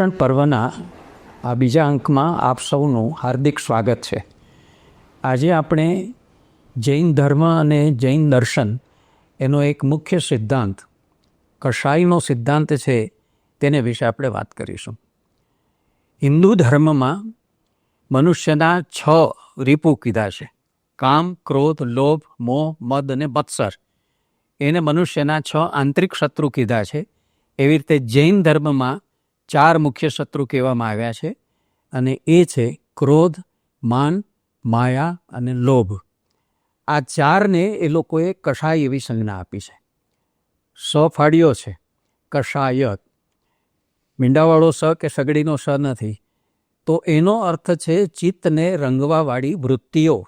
દર્શન પર્વના આ બીજા અંકમાં આપ સૌનું હાર્દિક સ્વાગત છે. આજે આપણે જૈન ધર્મ અને જૈન દર્શન એનો એક મુખ્ય સિદ્ધાંત, કશાયનો સિદ્ધાંત છે તેને વિશે આપણે વાત કરીશું. હિન્દુ ધર્મમાં મનુષ્યના છ રીપુ કીધા છે. કામ, ક્રોધ, લોભ, મોહ, મદ અને મત્સર એને મનુષ્યના છ આંતરિક શત્રુ કીધા છે. એવી રીતે જૈન ધર્મમાં ચાર મુખ્ય શત્રુ કહેવામાં આવ્યા છે અને એ છે ક્રોધ, માન, માયા અને લોભ. આ ચારને એ લોકોએ કષાય એવી સંજ્ઞા આપી છે. સ ફાળ્યો છે. કષાય મીંડાવાળો સ કે સગડીનો સ નથી. તો એનો અર્થ છે ચિત્તને રંગવાવાળી વૃત્તિઓ.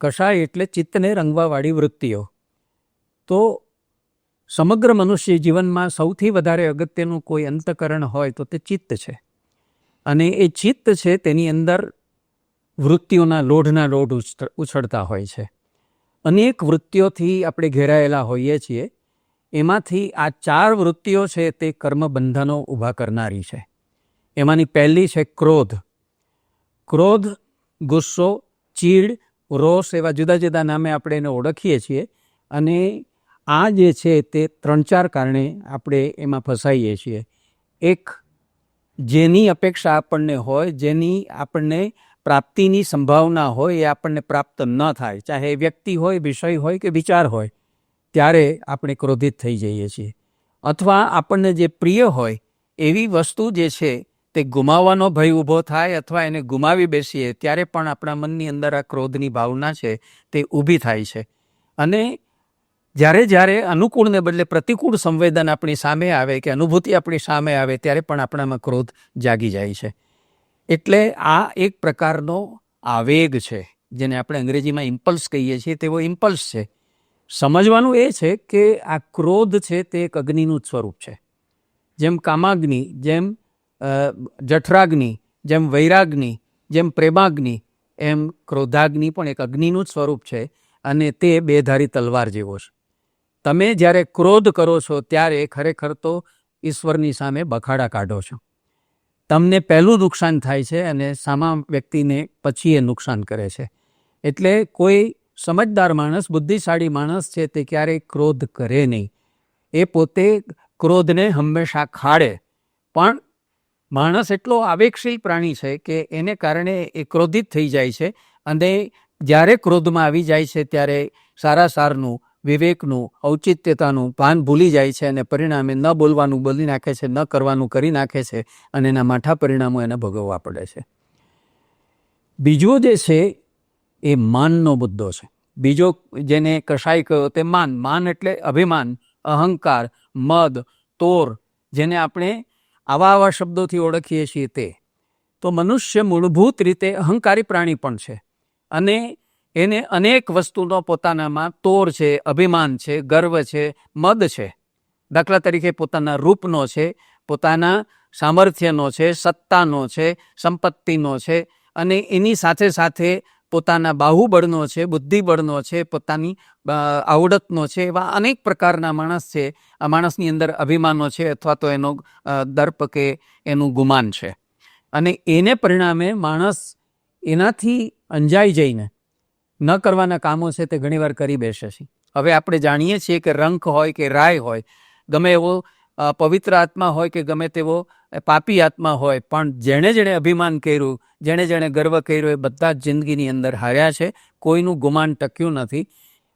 કષાય એટલે ચિત્તને રંગવાવાળી વૃત્તિઓ. તો સમગ્ર મનુષ્ય જીવનમાં સૌથી વધારે અગત્યનું કોઈ અંતકરણ હોય તો તે ચિત્ત છે. અને એ ચિત્ત છે તેની અંદર વૃત્તિઓના લોઢના લોઢ ઉછ- ઉછળતા હોય છે. અનેક વૃત્તિઓથી આપણે ઘેરાયેલા હોઈએ છીએ. એમાંથી આ ચાર વૃત્તિઓ છે તે કર્મબંધનો ઊભા કરનારી છે. એમાંની પહેલી છે ક્રોધ. ક્રોધ, ગુસ્સો, ચીડ, રોષ એવા જુદા જુદા નામે આપણે એને ઓળખીએ છીએ. અને આ જે છે તે ત્રણ ચાર કારણે આપણે એમાં ફસાઈએ છીએ. એક, જેની અપેક્ષા આપણને હોય, જેની આપણને પ્રાપ્તિની સંભાવના હોય એ આપણને પ્રાપ્ત ન થાય, ચાહે વ્યક્તિ હોય, વિષય હોય કે વિચાર હોય, ત્યારે આપણે ક્રોધિત થઈ જઈએ છીએ. અથવા આપણને જે પ્રિય હોય, એવી વસ્તુ જે છે તે ગુમાવવાનો ભય ઊભો થાય અથવા એને ગુમાવી બેસીએ, ત્યારે પણ આપણા મનની અંદર આ ક્રોધની ભાવના છે તે ઊભી થાય છે. અને જ્યારે જ્યારે અનુકૂળને બદલે પ્રતિકૂળ સંવેદન આપણી સામે આવે કે અનુભૂતિ આપણી સામે આવે ત્યારે પણ આપણામાં ક્રોધ જાગી જાય છે. એટલે આ એક પ્રકારનો આવેગ છે, જેને આપણે અંગ્રેજીમાં ઇમ્પલ્સ કહીએ છીએ, તેવો ઇમ્પલ્સ છે. સમજવાનું એ છે કે આ ક્રોધ છે તે એક અગ્નિનું જ સ્વરૂપ છે. જેમ કામાગ્નિ, જેમ જઠરાગ્નિ, જેમ વૈરાગ્નિ, જેમ પ્રેમાગ્નિ, એમ ક્રોધાગ્નિ પણ એક અગ્નિનું જ સ્વરૂપ છે અને તે બેધારી તલવાર જેવો છે. તમે જ્યારે ક્રોધ કરો છો, ત્યારે ખરેખર તો ઈશ્વરની સામે બખાડા કાઢો છો. તમને પહેલું નુકસાન થાય છે અને સામા વ્યક્તિને પછી એ નુકસાન કરે છે. એટલે કોઈ સમજદાર માણસ, બુદ્ધિશાળી માણસ છે તે ક્યારેય ક્રોધ કરે નહીં. એ પોતે ક્રોધને હંમેશા ખાડે. પણ માણસ એટલો આવેગશીલ પ્રાણી છે કે એને કારણે એ ક્રોધિત થઈ જાય છે અને જ્યારે ક્રોધમાં આવી જાય છે ત્યારે સારા સારનું વિવેકનું, ઔચિત્યતાનું ભાન ભૂલી જાય છે અને પરિણામે ન બોલવાનું બોલી નાખે છે, ન કરવાનું કરી નાખે છે અને એના માઠા પરિણામો એને ભોગવવા પડે છે. બીજો જે છે એ માનનો મુદ્દો છે. બીજો જેને કશાય કહ્યો તે માન માન એટલે અભિમાન, અહંકાર, મદ, તોર જેને આપણે આવા આવા શબ્દોથી ઓળખીએ છીએ તે. તો મનુષ્ય મૂળભૂત રીતે અહંકારી પ્રાણી પણ છે અને એને અનેક વસ્તુનો પોતાનામાં તોર છે, અભિમાન છે, ગર્વ છે, મદ છે. દાખલા તરીકે પોતાના રૂપનો છે, પોતાના સામર્થ્યનો છે, સત્તાનો છે, સંપત્તિનો છે અને એની સાથે સાથે પોતાના બાહુબળનો છે, બુદ્ધિબળનો છે, પોતાની આવડતનો છે એવા અનેક પ્રકારના માણસ છે. આ માણસની અંદર અભિમાનો છે અથવા તો એનો દર્પ કે એનું ગુમાન છે. અને એને પરિણામે માણસ એનાથી અંજાઈ જઈને ન કરવાના કામો છે તે ઘણીવાર કરી બેસે છે. હવે આપણે જાણીએ છીએ કે રંક હોય કે રાય હોય, ગમે એવો પવિત્ર આત્મા હોય કે ગમે તેવો પાપી આત્મા હોય, પણ જેણે જેણે અભિમાન કર્યું, જેણે જેણે ગર્વ કર્યો એ બધા જ જિંદગીની અંદર હાર્યા છે, કોઈનું ગુમાન ટક્યું નથી.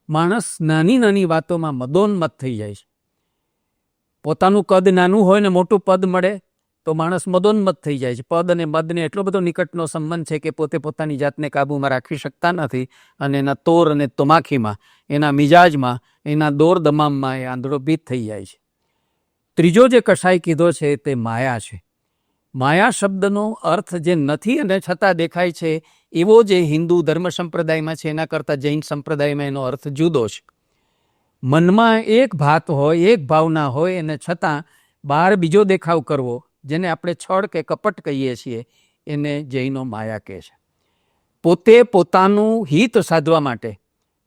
માણસ નાની નાની વાતોમાં મદોન્મત થઈ જાય છે. પોતાનું કદ નાનું હોય ને મોટું પદ મળે તો માણસ મદોન્મત થઈ જાય છે. પદ અને મદને એટલો બધો નિકટનો સંબંધ છે કે પોતે પોતાની જાતને કાબૂમાં રાખી શકતા નથી અને એના તોર અને તમાખીમાં, એના મિજાજમાં, એના દોર દમામમાં એ આંધળો ભીત થઈ જાય છે. ત્રીજો જે કશાય કીધો છે તે માયા છે. માયા શબ્દનો અર્થ જે નથી અને છતાં દેખાય છે, એવો જે હિન્દુ ધર્મ સંપ્રદાયમાં છે, એના કરતાં જૈન સંપ્રદાયમાં એનો અર્થ જુદો છે. મનમાં એક ભાત હોય, એક ભાવના હોય અને છતાં બહાર બીજો દેખાવ કરવો જેને આપણે છળ કે કપટ કહીએ છીએ, એને જૈનો માયા કહે છે. પોતે પોતાનું હિત સાધવા માટે,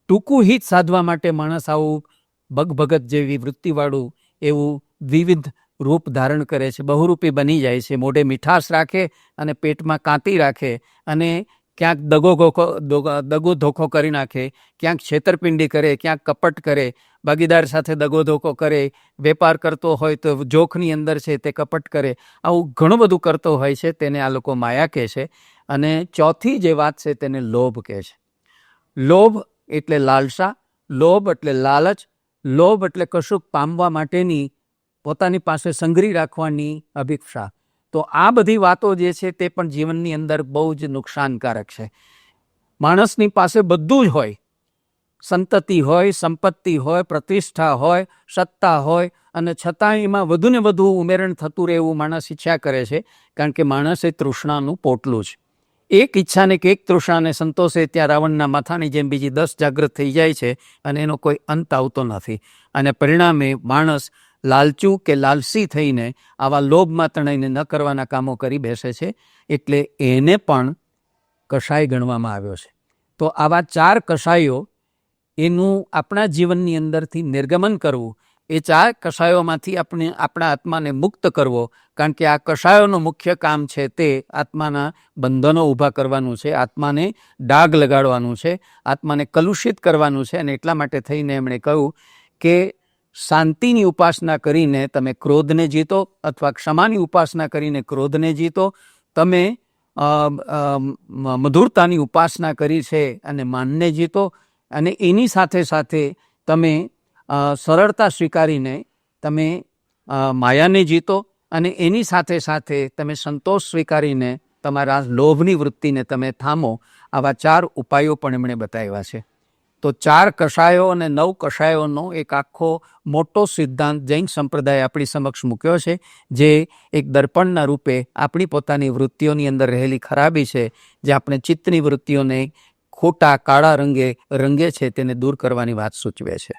ટૂંકું હિત સાધવા માટે માણસ આવું ભગભગત જેવી વૃત્તિવાળું એવું વિવિધ રૂપ ધારણ કરે છે. બહુરૂપી બની જાય છે, મોઢે મીઠાશ રાખે અને પેટમાં કાંતી રાખે અને ક્યાંક દગો ગોખો, દોગ- ધોખો કરી નાખે, ક્યાંક છેતરપિંડી કરે, ક્યાંક કપટ કરે, ભાગીદાર સાથે દગો ધોખો કરે, વેપાર કરતો હોય તો જોખની અંદર છે તે કપટ કરે, આવું ઘણું બધું કરતો હોય છે તેને આ લોકો માયા કહે છે અને ચોથી જે વાત છે તેને લોભ કહે છે. લોભ એટલે લાલસા, લોભ એટલે લાલચ, લોભ એટલે કશુંક પામવા માટેની પોતાની પાસે સંગ્રહી રાખવાની અભિક્ષા. તો આ બધી વાતો જે છે તે પણ જીવનની અંદર બહુ જ નુકસાનકારક છે. માણસની પાસે બધું જ હોય. સંતતિ હોય, સંપત્તિ હોય, પ્રતિષ્ઠા હોય, સત્તા હોય અને છતાં એમાં વધુ ને વધુ ઉમેરણ થતું રહે એવું માણસ ઈચ્છા કરે છે કારણ કે માણસ એ તૃષ્ણાનું પોટલું છે. એક ઈચ્છાને કે એક તૃષ્ણાને સંતોષે ત્યાં રાવણના માથાની જેમ બીજી દસ જાગૃત થઈ જાય છે અને એનો કોઈ અંત આવતો નથી. અને પરિણામે માણસ લાલચું કે લાલસી થઈને આવા લોભમાં તણાઈને ન કરવાના કામો કરી બેસે છે, એટલે એને પણ કષાય ગણવામાં આવ્યો છે. તો આવા ચાર કષાયો એનું આપણા જીવનની અંદરથી નિર્ગમન કરવું, એ ચાર કષાયોમાંથી આપણે આપણા આત્માને મુક્ત કરવો, કારણ કે આ કષાયોનું મુખ્ય કામ છે તે આત્માના બંધનો ઊભા કરવાનું છે, આત્માને ડાઘ લગાડવાનું છે, આત્માને કલુષિત કરવાનું છે, અને એટલા માટે થઈને એમણે કહ્યું કે શાંતિની ઉપાસના કરીને તમે ક્રોધને જીતો અથવા ક્ષમાની ઉપાસના કરીને ક્રોધને જીતો, તમે મધુરતાની ઉપાસના કરી છે અને માનને જીતો અને એની સાથે સાથે તમે સરળતા સ્વીકારીને તમે માયાને જીતો અને એની સાથે સાથે તમે સંતોષ સ્વીકારીને તમારા લોભની વૃત્તિને તમે થામો. આવા ચાર ઉપાયો પણ એમણે બતાવ્યા છે. તો ચાર કષાયો અને નવ કષાયોનો એક આખો મોટો સિદ્ધાંત જૈન સંપ્રદાય આપણી સમક્ષ મૂક્યો છે, જે એક દર્પણના રૂપે આપણી પોતાની વૃત્તિઓની અંદર રહેલી ખરાબી છે, જે આપણે ચિત્તની વૃત્તિઓને ખોટા કાળા રંગે રંગે છે, તેને દૂર કરવાની વાત સૂચવે છે.